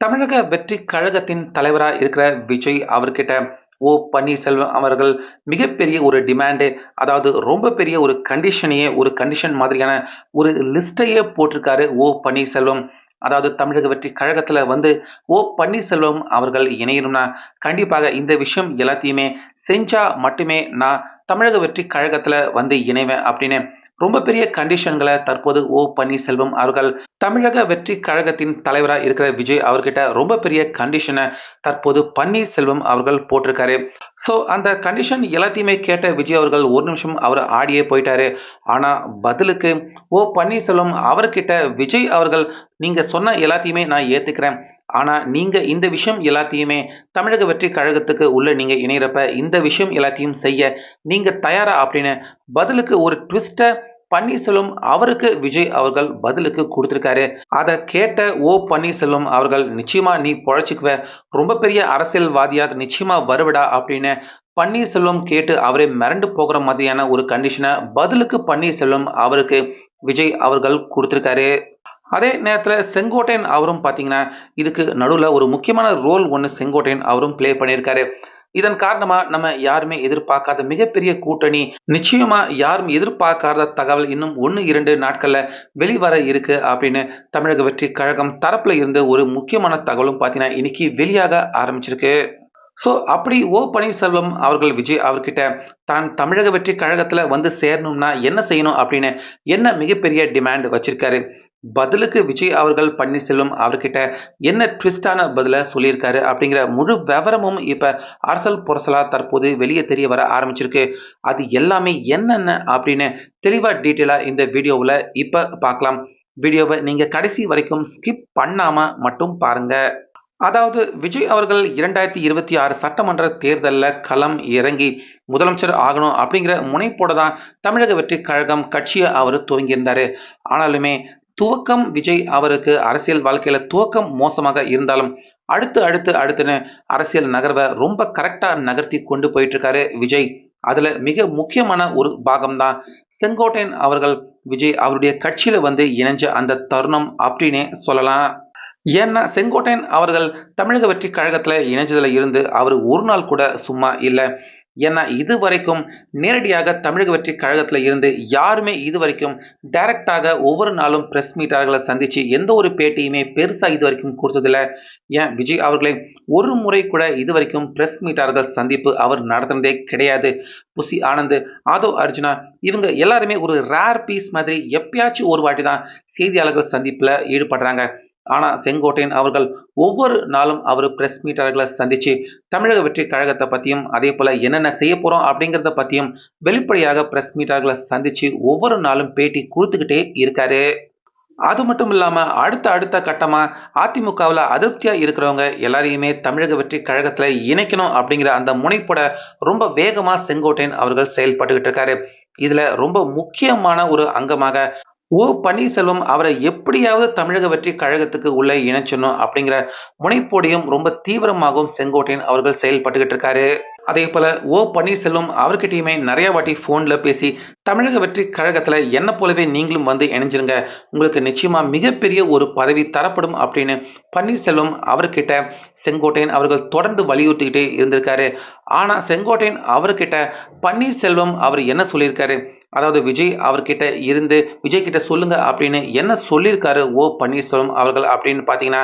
தமிழக வெற்றி கழகத்தின் தலைவராக இருக்கிற விஜய் அவர்கிட்ட ஓ பன்னீர்செல்வம் அவர்கள் மிகப்பெரிய ஒரு டிமாண்டு அதாவது ரொம்ப பெரிய ஒரு கண்டிஷனையே ஒரு கண்டிஷன் மாதிரியான ஒரு லிஸ்ட்டையே போட்டிருக்காரு ஓ பன்னீர்செல்வம். அதாவது தமிழக வெற்றி கழகத்தில் வந்து ஓ பன்னீர்செல்வம் அவர்கள் இணையணும்னா கண்டிப்பாக இந்த விஷயம் எல்லாத்தையுமே செஞ்சால் மட்டுமே நான் தமிழக வெற்றி கழகத்தில் வந்து இணைவேன் அப்படின்னு ரொம்ப பெரிய கண்டிஷன்களை தற்போது ஓ பன்னீர்செல்வம் அவர்கள் தமிழக வெற்றி கழகத்தின் தலைவராக இருக்கிற விஜய் அவர்கிட்ட ரொம்ப பெரிய கண்டிஷனை தற்போது பன்னீர்செல்வம் அவர்கள் போட்டிருக்காரு. ஸோ அந்த கண்டிஷன் எல்லாத்தையுமே கேட்ட விஜய் அவர்கள் ஒரு நிமிஷம் அவர் ஆடியே போயிட்டாரு. ஆனால் பதிலுக்கு ஓ பன்னீர்செல்வம் அவர்கிட்ட விஜய் அவர்கள் நீங்கள் சொன்ன எல்லாத்தையுமே நான் ஏற்றுக்கிறேன் ஆனால் நீங்கள் இந்த விஷயம் எல்லாத்தையுமே தமிழக வெற்றி கழகத்துக்கு உள்ள நீங்கள் இணைகிறப்ப இந்த விஷயம் எல்லாத்தையும் செய்ய நீங்கள் தயாரா அப்படின்னு பதிலுக்கு ஒரு ட்விஸ்ட்டை பன்னீர்செல்வம் அவருக்கு விஜய் அவர்கள் பதிலுக்கு கொடுத்துருக்காரு. அதை கேட்ட ஓ பன்னீர்செல்வம் அவர்கள் நிச்சயமா நீ பொழைச்சிக்குவ. ரொம்ப பெரிய அரசியல்வாதியாக நிச்சயமா வருவிடா அப்படின்னு பன்னீர்செல்வம் கேட்டு அவரே மிரண்டு போகிற மாதிரியான ஒரு கண்டிஷனை பதிலுக்கு பன்னீர்செல்வம் அவருக்கு விஜய் அவர்கள் கொடுத்துருக்காரு. அதே நேரத்தில் செங்கோட்டையன் அவரும் பார்த்தீங்கன்னா இதுக்கு நடுவில் ஒரு முக்கியமான ரோல் ஒன்று செங்கோட்டையன் அவரும் ப்ளே பண்ணியிருக்காரு. இதன் காரணமா நம்ம யாருமே எதிர்பார்க்காத மிகப்பெரிய கூட்டணி நிச்சயமா யாரும் எதிர்பார்க்காத தகவல் இன்னும் ஒன்று இரண்டு நாட்கள்ல வெளிவர இருக்கு அப்படின்னு தமிழக வெற்றி கழகம் தரப்புல இருந்து ஒரு முக்கியமான தகவலும் பார்த்தீங்கன்னா இன்னைக்கு வெளியாக ஆரம்பிச்சிருக்கு. ஸோ அப்படி ஓ பன்னீர்செல்வம் அவர்கள் விஜய் அவர்கிட்ட தான் தமிழக வெற்றி கழகத்தில் வந்து சேரணும்னா என்ன செய்யணும்? அப்படின்னு என்ன மிகப்பெரிய டிமாண்ட் வச்சிருக்காரு. பதிலுக்கு விஜய் அவர்கள் பன்னீர்செல்வம் அவர்கிட்ட என்ன ட்விஸ்டான பதிலை சொல்லியிருக்காரு அப்படிங்கிற முழு விவரமும் இப்போ அரசல் புரசலா தற்போது வெளியே தெரிய வர ஆரம்பிச்சிருக்கு. அது எல்லாமே என்னென்ன அப்படின்னு தெளிவாக டீட்டெயிலாக இந்த வீடியோவில் இப்போ பார்க்கலாம். வீடியோவை நீங்கள் கடைசி வரைக்கும் ஸ்கிப் பண்ணாமல் மட்டும் பாருங்கள் அதாவது விஜய் அவர்கள் இரண்டாயிரத்தி இருபத்தி ஆறு சட்டமன்ற தேர்தலில் களம் இறங்கி முதலமைச்சர் ஆகணும் அப்படிங்கிற முனைப்போட தான் தமிழக வெற்றி கழகம் கட்சியை அவர் துவங்கியிருந்தார். ஆனாலுமே துவக்கம் விஜய் அவருக்கு அரசியல் வாழ்க்கையில் துவக்கம் மோசமாக இருந்தாலும் அடுத்து அடுத்து அடுத்துன்னு அரசியல் நகர்வை ரொம்ப கரெக்டாக நகர்த்தி கொண்டு போயிட்டு இருக்காரு விஜய். அதில் மிக முக்கியமான ஒரு பாகம்தான் செங்கோட்டையன் அவர்கள். விஜய் அவருடைய கட்சியில் வந்து இணைஞ்ச அந்த தருணம் அப்படின்னே சொல்லலாம். ஏன்னா செங்கோட்டையன் அவர்கள் தமிழக வெற்றி கழகத்தில் இணைஞ்சதில் இருந்து அவர் ஒரு நாள் கூட சும்மா இல்லை. ஏன்னா இது வரைக்கும் நேரடியாக தமிழக வெற்றி கழகத்தில் இருந்து யாருமே இது வரைக்கும் டைரக்டாக ஒவ்வொரு நாளும் ப்ரெஸ் மீட்டார்களை சந்தித்து எந்த ஒரு பேட்டியுமே பெருசாக இது வரைக்கும் கொடுத்ததில்ல. ஏன்? விஜய் அவர்களை ஒரு முறை கூட இது வரைக்கும் ப்ரெஸ் மீட்டார்கள் சந்திப்பு அவர் நடத்துனதே கிடையாது. புசி ஆனந்த் ஆதவ் அர்ஜுனா இவங்க எல்லாருமே ஒரு ரேர் பீஸ் மாதிரி எப்பயாச்சும் ஒரு வாட்டி தான் செய்தியாளர்கள் சந்திப்பில் ஈடுபடுறாங்க. ஆனால் செங்கோட்டையன் அவர்கள் ஒவ்வொரு நாளும் அவர் பிரஸ் மீட்டர்களை சந்தித்து தமிழக வெற்றி கழகத்தை பற்றியும் அதே போல் என்னென்ன செய்ய போகிறோம் அப்படிங்கிறத பற்றியும் வெளிப்படையாக பிரஸ் மீட்டர்களை சந்தித்து ஒவ்வொரு நாளும் பேட்டி கொடுத்துக்கிட்டே இருக்காரு. அது மட்டும் இல்லாமல் அடுத்த அடுத்த கட்டமாக அதிமுகவில் அதிருப்தியாக இருக்கிறவங்க எல்லாரையுமே தமிழக வெற்றி கழகத்தில் இணைக்கணும் அப்படிங்கிற அந்த முனைப்போட ரொம்ப வேகமாக செங்கோட்டையன் அவர்கள் செயல்பட்டுக்கிட்டு இருக்காரு. இதில் ரொம்ப முக்கியமான ஒரு அங்கமாக ஓ பன்னீர்செல்வம் அவரை எப்படியாவது தமிழக வெற்றி கழகத்துக்கு உள்ளே இணைச்சணும் அப்படிங்கிற முனைப்போடையும் ரொம்ப தீவிரமாகவும் செங்கோட்டையன் அவர்கள் செயல்பட்டுக்கிட்டு இருக்காரு. அதே போல ஓ பன்னீர்செல்வம் அவர்கிட்டயுமே நிறைய வாட்டி ஃபோனில் பேசி தமிழக வெற்றி கழகத்தில் என்ன போலவே நீங்களும் வந்து இணைஞ்சிருங்க. உங்களுக்கு நிச்சயமா மிகப்பெரிய ஒரு பதவி தரப்படும் அப்படின்னு பன்னீர்செல்வம் அவர்கிட்ட செங்கோட்டையன் அவர்கள் தொடர்ந்து வலியுறுத்திக்கிட்டே இருந்திருக்காரு. ஆனால் செங்கோட்டையன் அவர்கிட்ட பன்னீர்செல்வம் அவர் என்ன சொல்லியிருக்காரு? அதாவது விஜய் அவர்கிட்ட இருந்து விஜய் கிட்ட சொல்லுங்க அப்படின்னு என்ன சொல்லியிருக்காரு ஓ பன்னீர்செல்வம் அவர்கள் அப்படின்னு பார்த்தீங்கன்னா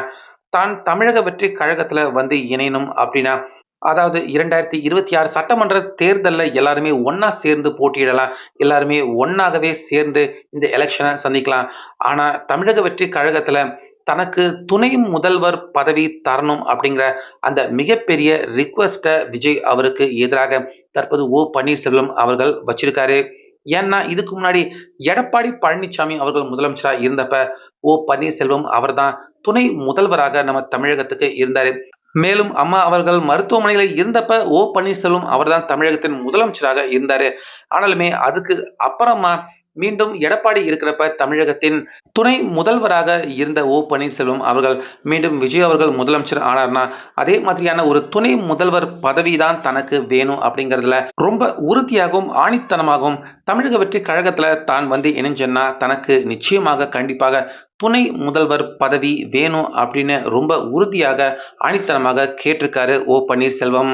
தான் தமிழக வெற்றி கழகத்தில் வந்து இணையணும் அப்படின்னா அதாவது இரண்டாயிரத்தி இருபத்தி ஆறு சட்டமன்ற தேர்தலில் எல்லாருமே ஒன்றா சேர்ந்து போட்டியிடலாம் எல்லாருமே ஒன்றாகவே சேர்ந்து இந்த எலெக்ஷனை சந்திக்கலாம். ஆனால் தமிழக வெற்றி கழகத்தில் தனக்கு துணை முதல்வர் பதவி தரணும் அப்படிங்கிற அந்த மிகப்பெரிய ரிக்வஸ்ட்டை விஜய் அவருக்கு எதிராக தற்போது ஓ பன்னீர்செல்வம் அவர்கள் வச்சிருக்காரு. ஏன்னா இதுக்கு முன்னாடி எடப்பாடி பழனிசாமி அவர்கள் முதலமைச்சராக இருந்தப்ப ஓ பன்னீர்செல்வம் அவர்தான் துணை முதல்வராக நம்ம தமிழகத்துக்கு இருந்தார். மேலும் அம்மா அவர்கள் மருத்துவமனையில் இருந்தப்ப ஓ பன்னீர்செல்வம் அவர்தான் தமிழகத்தின் முதலமைச்சராக இருந்தார். ஆனாலுமே அதுக்கு அப்புறமா மீண்டும் எடப்பாடி இருக்கிறப்ப தமிழகத்தின் துணை முதல்வராக இருந்த ஓ பன்னீர்செல்வம் அவர்கள் மீண்டும் விஜய் அவர்கள் முதலமைச்சர் ஆனார்னா அதே மாதிரியான ஒரு துணை முதல்வர் பதவி தான் தனக்கு வேணும் அப்படிங்கிறதுல ரொம்ப உறுதியாகவும் ஆணித்தனமாகவும் தமிழக வெற்றி கழகத்துல தான் வந்து இணைஞ்சேன்னா தனக்கு நிச்சயமாக கண்டிப்பாக துணை முதல்வர் பதவி வேணும் அப்படின்னு ரொம்ப உறுதியாக ஆணித்தனமாக கேட்டிருக்காரு ஓ பன்னீர்செல்வம்.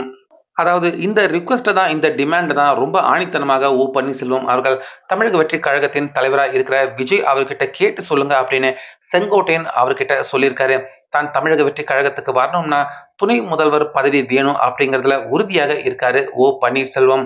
அதாவது இந்த ரிக்வஸ்ட்டை தான் இந்த டிமாண்டை தான் ரொம்ப ஆணித்தனமாக ஓ பன்னீர்செல்வம் அவர்கள் தமிழக வெற்றி கழகத்தின் தலைவராக இருக்கிற விஜய் அவர்கிட்ட கேட்டு சொல்லுங்க அப்படின்னு செங்கோட்டையன் அவர்கிட்ட சொல்லியிருக்காரு. தான் தமிழக வெற்றி கழகத்துக்கு வரணும்னா துணை முதல்வர் பதவி வேணும் அப்படிங்கிறதுல உறுதியாக இருக்காரு. ஓ பன்னீர்செல்வம்.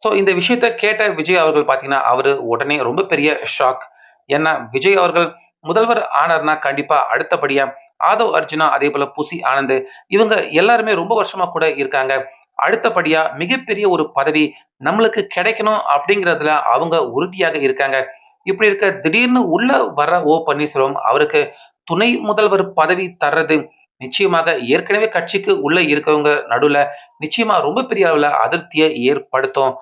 ஸோ இந்த விஷயத்த கேட்ட விஜய் அவர்கள் பார்த்தீங்கன்னா அவர் உடனே ரொம்ப பெரிய ஷாக் ஏன்னா விஜய் அவர்கள் முதல்வர் ஆனார்னா கண்டிப்பா அடுத்தபடியா ஆதவ் அர்ஜுனா அதே போல புசி ஆனந்த் இவங்க எல்லாருமே ரொம்ப வருஷமா கூட இருக்காங்க. அடுத்தபடியா மிகப்பெரிய ஒரு பதவி நம்மளுக்கு கிடைக்கணும் அப்படிங்கிறதுல அவங்க உறுதியாக இருக்காங்க. இப்படி இருக்க திடீர்னு உள்ள வர ஓ பன்னீர்செல்வம் அவருக்கு துணை முதல்வர் பதவி தர்றது நிச்சயமாக ஏற்கனவே கட்சிக்கு உள்ள இருக்கவங்க நடுவுல நிச்சயமா ரொம்ப பெரிய அளவுல அதிருப்தியை ஏற்படுத்தும்.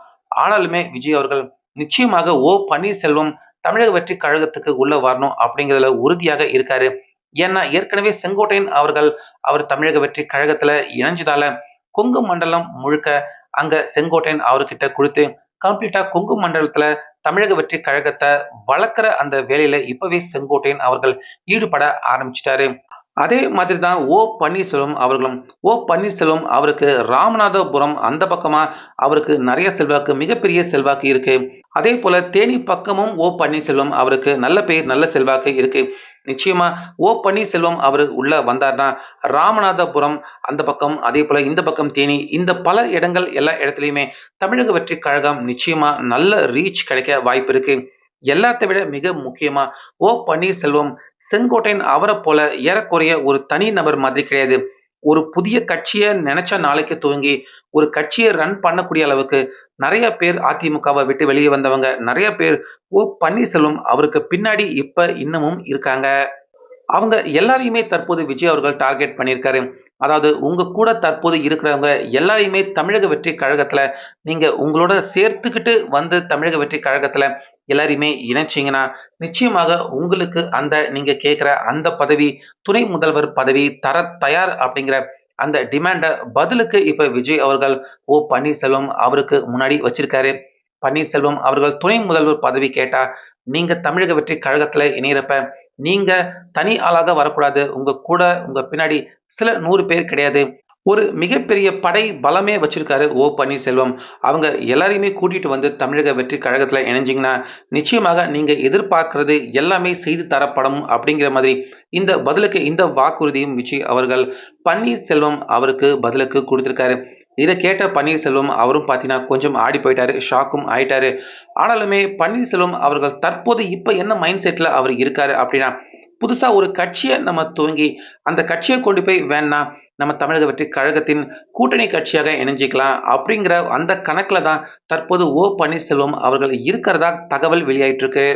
ஆனாலுமே விஜய் அவர்கள் நிச்சயமாக ஓ பன்னீர்செல்வம் தமிழக வெற்றி கழகத்துக்கு உள்ள வரணும் அப்படிங்கிறதுல உறுதியாக இருக்காரு. ஏன்னா ஏற்கனவே செங்கோட்டையன் அவர்கள் அவர் தமிழக வெற்றி கழகத்துல இணைஞ்சதால கொங்கு மண்டலம் முழுக்க அங்க செங்கோட்டையன் அவர்கிட்ட கொடுத்து கம்ப்ளீட்டா கொங்கு மண்டலத்துல தமிழக வெற்றி கழகத்தை வளர்க்குற அந்த வேலையில இப்பவே செங்கோட்டையன் அவர்கள் ஈடுபட ஆரம்பிச்சிட்டாரு. அதே மாதிரி தான் ஓ பன்னீர்செல்வம் அவர்களும் ஓ பன்னீர்செல்வம் அவருக்கு ராமநாதபுரம் அந்த பக்கமாக அவருக்கு நிறைய செல்வாக்கு மிகப்பெரிய செல்வாக்கு இருக்கு. அதே போல தேனி பக்கமும் ஓ பன்னீர்செல்வம் அவருக்கு நல்ல பெயர் நல்ல செல்வாக்கு இருக்கு. நிச்சயமா ஓ பன்னீர்செல்வம் அவர் உள்ள வந்தார்னா ராமநாதபுரம் அந்த பக்கம் அதே போல இந்த பக்கம் தேனி இந்த பல இடங்கள் எல்லா இடத்துலையுமே தமிழக வெற்றி கழகம் நிச்சயமா நல்ல ரீச் கிடைக்க வாய்ப்பு இருக்கு. எல்லாத்தை விட மிக முக்கியமா ஓ பன்னீர்செல்வம் செங்கோட்டையன் அவரை போல ஏறக்குறைய ஒரு தனி நபர் மாதிரி கிடையாது. ஒரு புதிய கட்சியை நினைச்ச நாளைக்கு துவங்கி ஒரு கட்சியை ரன் பண்ணக்கூடிய அளவுக்கு நிறைய பேர் அதிமுகவை விட்டு வெளியே வந்தவங்க நிறைய பேர் ஓ பன்னீர்செல்வம் அவருக்கு பின்னாடி இப்ப இன்னமும் இருக்காங்க. அவங்க எல்லாரையுமே தற்போது விஜய் அவர்கள் டார்கெட் பண்ணியிருக்காரு. அதாவது உங்க கூட தற்போது இருக்கிறவங்க எல்லாரையுமே தமிழக வெற்றி கழகத்துல நீங்க உங்களோட சேர்த்துக்கிட்டு வந்து தமிழக வெற்றி கழகத்துல எல்லாரையுமே இணைச்சிங்கன்னா நிச்சயமாக உங்களுக்கு அந்த நீங்க கேட்குற அந்த பதவி துணை முதல்வர் பதவி தர தயார் அப்படிங்கிற அந்த டிமாண்டை பதிலுக்கு இப்ப விஜய் அவர்கள் ஓ பன்னீர்செல்வம் அவருக்கு முன்னாடி வச்சிருக்காரு. பன்னீர்செல்வம் அவர்கள் துணை முதல்வர் பதவி கேட்டா நீங்க தமிழக வெற்றி கழகத்துல இணையிறப்ப நீங்க தனி ஆளாக வரக்கூடாது. உங்க கூட உங்க பின்னாடி சில நூறு பேர் கிடையாது. ஒரு மிகப்பெரிய படை பலமே வச்சிருக்காரு ஓ பன்னீர்செல்வம். அவங்க எல்லாரையுமே கூட்டிட்டு வந்து தமிழக வெற்றி கழகத்துல இணைஞ்சிங்கன்னா நிச்சயமாக நீங்க எதிர்பார்க்கறது எல்லாமே செய்து தரப்படும் அப்படிங்கிற மாதிரி இந்த பதிலுக்கு இந்த வாக்குறுதியும் விஜய் அவர்கள் பன்னீர்செல்வம் அவருக்கு பதிலுக்கு கொடுத்திருக்காரு. இதை கேட்ட பன்னீர்செல்வம் அவரும் பார்த்தீங்கன்னா கொஞ்சம் ஆடி போயிட்டாரு ஷாக்கும் ஆயிட்டாரு. ஆனாலுமே பன்னீர்செல்வம் அவர்கள் தற்போது இப்போ என்ன மைண்ட் செட்டில் அவர் இருக்காரு அப்படின்னா புதுசாக ஒரு கட்சியை நம்ம துவங்கி அந்த கட்சியை கொண்டு போய் வேணா நம்ம தமிழக வெற்றி கழகத்தின் கூட்டணி கட்சியாக இணைஞ்சிக்கலாம் அப்படிங்கிற அந்த கணக்கில் தான் தற்போது ஓ பன்னீர்செல்வம் அவர்கள் இருக்கிறதா தகவல் வெளியாயிட்டிருக்கு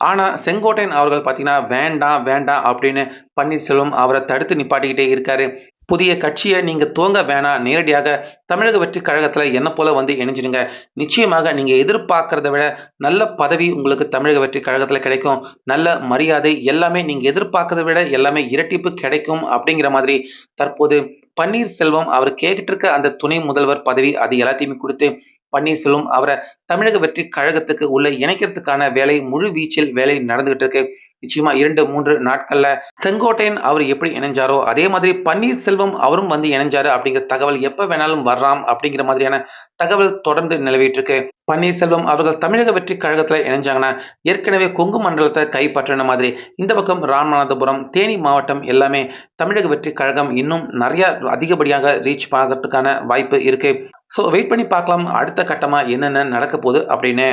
ஆனால் செங்கோட்டையன் அவர்கள் பார்த்தீங்கன்னா வேண்டாம் வேண்டாம் அப்படின்னு பன்னீர்செல்வம் அவரை தடுத்து நிப்பாட்டிக்கிட்டே இருக்காரு. புதிய கட்சியை நீங்கள் துவங்க வேணாம். நேரடியாக தமிழக வெற்றி கழகத்தில் என்ன போல வந்து இணைஞ்சிடுங்க. நிச்சயமாக நீங்கள் எதிர்பார்க்கறத விட நல்ல பதவி உங்களுக்கு தமிழக வெற்றி கழகத்தில் கிடைக்கும். நல்ல மரியாதை எல்லாமே நீங்கள் எதிர்பார்க்கறத விட எல்லாமே இரட்டிப்பு கிடைக்கும் அப்படிங்கிற மாதிரி தற்போது பன்னீர்செல்வம் அவர் கேட்டுட்டு இருக்க அந்த துணை முதல்வர் பதவி அது எல்லாத்தையுமே கொடுத்து பன்னீர்செல்வம் அவரை தமிழக வெற்றி கழகத்துக்கு உள்ள இணைக்கிறதுக்கான வேலை முழு வீச்சில் வேலை நடந்துகிட்டு இருக்கு. நிச்சயமா இரண்டு மூன்று நாட்கள்ல செங்கோட்டையன் அவர் எப்படி இணைஞ்சாரோ அதே மாதிரி பன்னீர்செல்வம் அவரும் வந்து இணைஞ்சாரு அப்படிங்கிற தகவல் எப்ப வேணாலும் வரலாம் அப்படிங்கிற மாதிரியான தகவல் தொடர்ந்து நிலவிட்டு இருக்கு. பன்னீர்செல்வம் அவர்கள் தமிழக வெற்றி கழகத்துல இணைஞ்சாங்கன்னா ஏற்கனவே கொங்கு மண்டலத்தை கைப்பற்றின மாதிரி இந்த பக்கம் ராமநாதபுரம் தேனி மாவட்டம் எல்லாமே தமிழக வெற்றி கழகம் இன்னும் நிறைய அதிகப்படியாக ரீச் ஆகிறதுக்கான வாய்ப்பு இருக்கு. ஸோ வெயிட் பண்ணி பார்க்கலாம் அடுத்த கட்டமாக என்னென்ன நடக்க போகுது அப்படின்னு